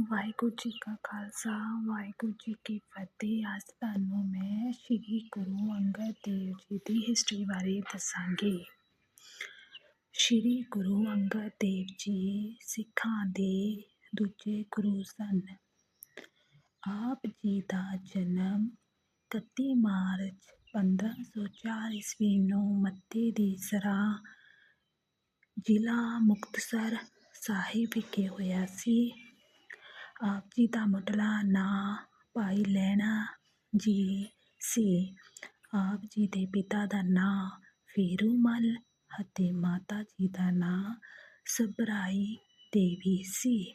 ਵਾਹਿਗੁਰੂ ਜੀ ਕਾ ਖਾਲਸਾ, ਵਾਹਿਗੁਰੂ ਜੀ ਕੀ ਫਤਿਹ। ਅੱਜ ਤੁਹਾਨੂੰ ਮੈਂ ਸ਼੍ਰੀ ਗੁਰੂ ਅੰਗਦ ਦੇਵ ਜੀ ਦੀ ਹਿਸਟਰੀ ਬਾਰੇ ਦੱਸਾਂਗੀ। ਸ਼੍ਰੀ ਗੁਰੂ ਅੰਗਦ ਦੇਵ ਜੀ ਸਿੱਖਾਂ ਦੇ ਦੂਜੇ ਗੁਰੂ ਸਨ। ਆਪ ਜੀ ਦਾ ਜਨਮ 31 ਮਾਰਚ 1504 ਈਸਵੀ ਨੂੰ ਮੱਤੇ ਦੀ ਸਰਾ ਜ਼ਿਲ੍ਹਾ ਮੁਕਤਸਰ ਸਾਹਿਬ ਵਿਖੇ ਹੋਇਆ ਸੀ। ਆਪ ਜੀ ਦਾ ਮੁੱਢਲਾ ਨਾਂ ਭਾਈ ਲਹਿਣਾ ਜੀ ਸੀ। ਆਪ ਜੀ ਦੇ ਪਿਤਾ ਦਾ ਨਾਂ ਫੇਰੂ ਮੱਲ ਅਤੇ ਮਾਤਾ ਜੀ ਦਾ ਨਾਂ ਸਬਰਾਈ ਦੇਵੀ ਸੀ।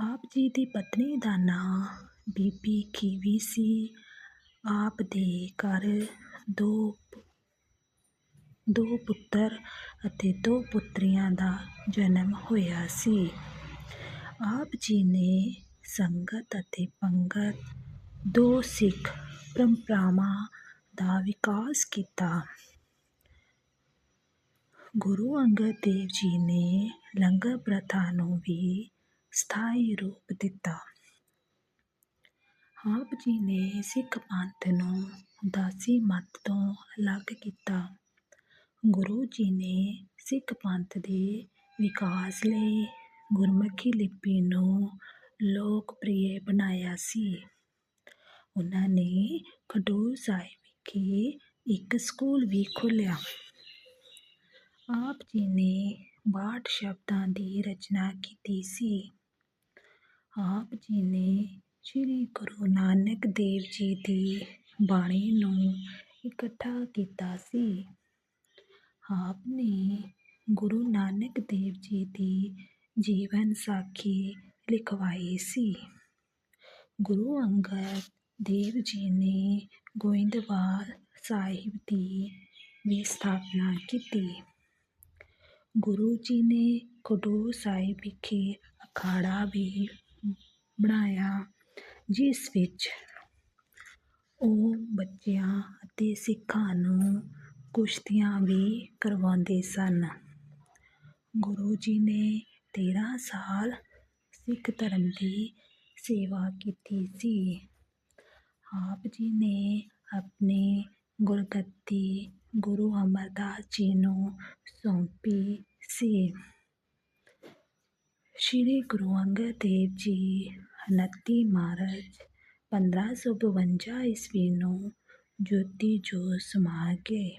ਆਪ ਜੀ ਦੀ ਪਤਨੀ ਦਾ ਨਾਂ ਬੀਬੀ ਖੀਵੀ ਸੀ। ਆਪ ਦੇ ਘਰ ਦੋ ਦੋ ਪੁੱਤਰ ਅਤੇ ਦੋ ਪੁੱਤਰੀਆਂ ਦਾ ਜਨਮ ਹੋਇਆ ਸੀ। ਆਪ ਜੀ ਨੇ ਸੰਗਤ ਅਤੇ ਪੰਗਤ ਦੋ ਸਿੱਖ ਪਰੰਪਰਾਵਾਂ ਦਾ ਵਿਕਾਸ ਕੀਤਾ। ਗੁਰੂ ਅੰਗਦ ਦੇਵ ਜੀ ਨੇ ਲੰਗਰ ਪ੍ਰਥਾ ਨੂੰ ਵੀ ਸਥਾਈ ਰੂਪ ਦਿੱਤਾ। ਆਪ ਜੀ ਨੇ ਸਿੱਖ ਪੰਥ ਨੂੰ ਉਦਾਸੀ ਮਤ ਤੋਂ ਅਲੱਗ ਕੀਤਾ। ਗੁਰੂ ਜੀ ਨੇ ਸਿੱਖ ਪੰਥ ਦੇ ਵਿਕਾਸ ਲਈ ਗੁਰਮੁਖੀ ਲਿਪੀ ਨੂੰ ਲੋਕਪ੍ਰਿਯ ਬਣਾਇਆ ਸੀ। ਉਹਨਾਂ ਨੇ ਖਡੂਰ ਸਾਹਿਬ ਵਿਖੇ ਇੱਕ ਸਕੂਲ ਵੀ ਖੋਲ੍ਹਿਆ। ਆਪ ਜੀ ਨੇ ਬਾਟ ਸ਼ਬਦਾਂ ਦੀ ਰਚਨਾ ਕੀਤੀ ਸੀ। ਆਪ ਜੀ ਨੇ ਸ੍ਰੀ ਗੁਰੂ ਨਾਨਕ ਦੇਵ ਜੀ ਦੀ ਬਾਣੀ ਨੂੰ ਇਕੱਠਾ ਕੀਤਾ ਸੀ। ਆਪ ਨੇ ਗੁਰੂ ਨਾਨਕ ਦੇਵ ਜੀ ਦੀ ਜੀਵਨ ਸਾਖੀ ਲਿਖਵਾਈ ਸੀ। ਗੁਰੂ ਅੰਗਦ ਦੇਵ ਜੀ ਨੇ ਗੋਇੰਦਵਾਲ ਸਾਹਿਬ ਦੀ ਵੀ ਸਥਾਪਨਾ ਕੀਤੀ। ਗੁਰੂ ਜੀ ਨੇ ਖਡੂਰ ਸਾਹਿਬ ਵਿਖੇ ਅਖਾੜਾ ਵੀ ਬਣਾਇਆ, ਜਿਸ ਵਿੱਚ ਉਹ ਬੱਚਿਆਂ ਅਤੇ ਸਿੱਖਾਂ ਨੂੰ ਕੁਸ਼ਤੀਆਂ ਵੀ ਕਰਵਾਉਂਦੇ ਸਨ। ਗੁਰੂ ਜੀ ਨੇ ਤੇਰ੍ਹਾਂ ਸਾਲ ਸਿੱਖ ਧਰਮ ਦੀ ਸੇਵਾ ਕੀਤੀ ਸੀ। ਆਪ ਜੀ ਨੇ ਆਪਣੀ ਗੁਰਗੱਦੀ ਗੁਰੂ ਅਮਰਦਾਸ ਜੀ ਨੂੰ ਸੌਂਪੀ ਸੀ। ਸ਼੍ਰੀ ਗੁਰੂ ਅੰਗਦ ਦੇਵ ਜੀ 29 ਮਾਰਚ 1552 ਈਸਵੀ ਨੂੰ ਜੋਤੀ ਜੋਤ ਸਮਾ ਗਏ।